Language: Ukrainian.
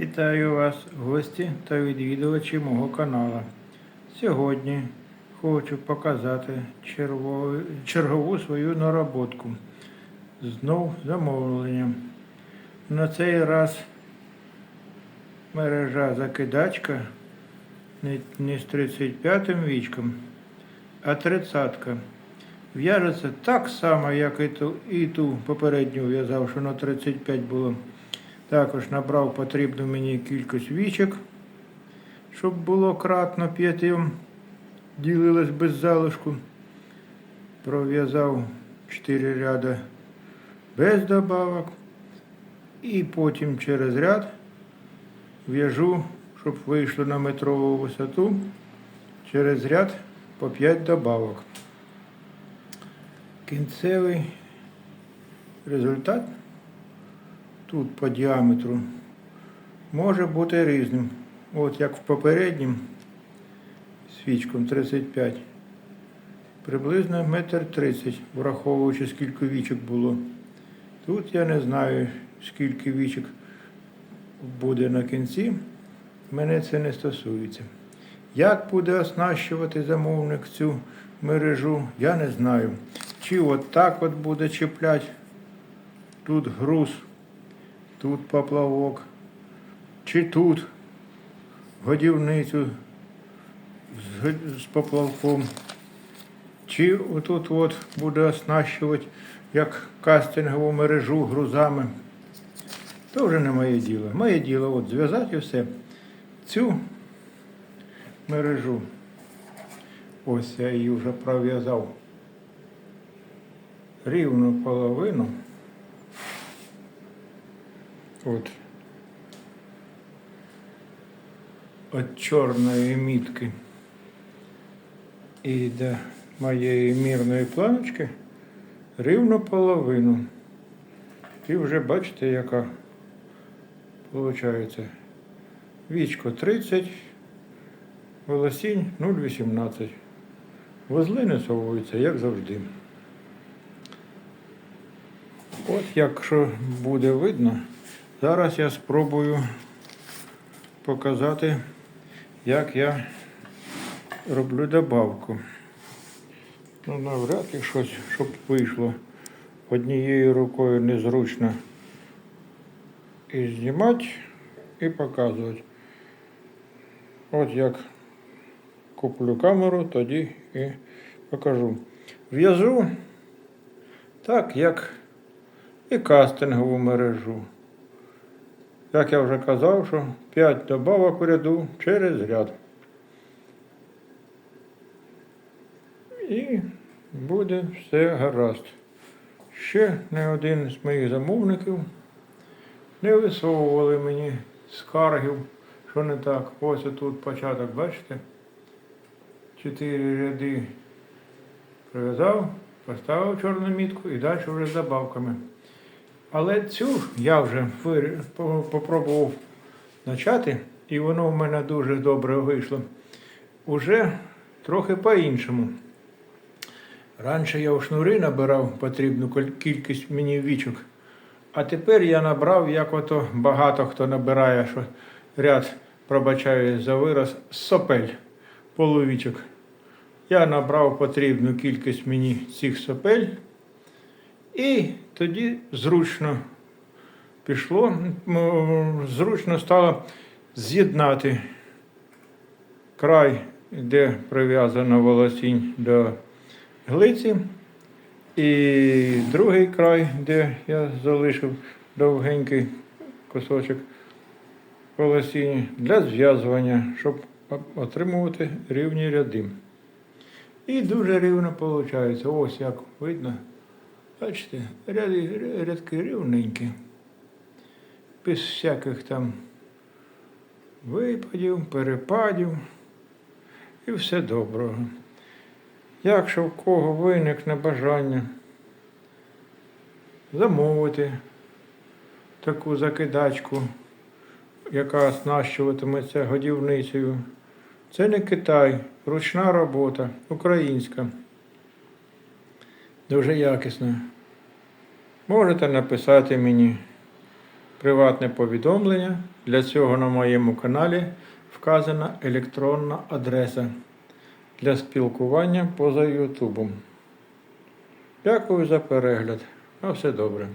Вітаю вас, гості та відвідувачі мого каналу. Сьогодні хочу показати чергову, чергову свою нароботку. Знов замовлення. На цей раз мережа закидачка не, з 35 вічком, а 30-ка. В'яжеться так само, як і ту, і ту попередню в'язав, що на 35 було. Також набрав потрібну мені кількість вічок, щоб було кратно п'ятим, ділилось без залишку. Пров'язав 4 ряда без добавок. І потім через ряд в'яжу, щоб вийшло на метрову висоту, через ряд по 5 добавок. Кінцевий результат тут по діаметру може бути різним. От як в попереднім свічком 35, приблизно метр 30, враховуючи скільки вічок було. Тут я не знаю, скільки вічок буде на кінці, мене це не стосується. Як буде оснащувати замовник цю мережу, я не знаю. Чи от так от буде чіпляти тут груз тут поплавок, чи тут годівницю з, поплавком, чи отут от буде оснащувати як кастингову мережу грузами. То вже не моє діло. Моє діло от зв'язати все. Цю мережу. Ось я її вже пров'язав рівну половину. От. От чорної мітки і до моєї мірної планочки рівно половину. І вже бачите, яка виходить. Вічко 30, волосінь 0,18. Вузли не совуються, як завжди. От якщо буде видно, зараз я спробую показати, як я роблю добавку. Ну, навряд ли щось, щоб вийшло однією рукою незручно і знімати, і показувати. От як куплю камеру, тоді і покажу. В'яжу так, як і кастингову мережу. Як я вже казав, що 5 добавок в ряду через ряд. І буде все гаразд. Ще не один з моїх замовників не висовували мені скаргів, що не так. Ось тут початок, бачите? Чотири ряди прив'язав, поставив чорну мітку і далі вже з добавками. Але цю я вже попробував почати, і воно в мене дуже добре вийшло. Уже трохи по-іншому. Раніше я у шнури набирав потрібну кількість мені вічок, а тепер я набрав, як ото багато хто набирає, що ряд, пробачаю за вираз, сопель половічок. Я набрав потрібну кількість мені цих сопель. І тоді зручно пішло, зручно стало з'єднати край, де прив'язана волосінь до глиці, і другий край, де я залишив довгенький кусочок волосіння для зв'язування, щоб отримувати рівні ряди. І дуже рівно виходить. Ось як видно. Бачите, ряди, рядки рівненькі. Без всяких там випадів, перепадів і все доброго. Якщо в кого виникне бажання замовити таку закидачку, яка оснащуватиметься годівницею, це не Китай, ручна робота, українська. Дуже якісно. Можете написати мені приватне повідомлення. Для цього на моєму каналі вказана електронна адреса для спілкування поза Ютубом. Дякую за перегляд. На все добре.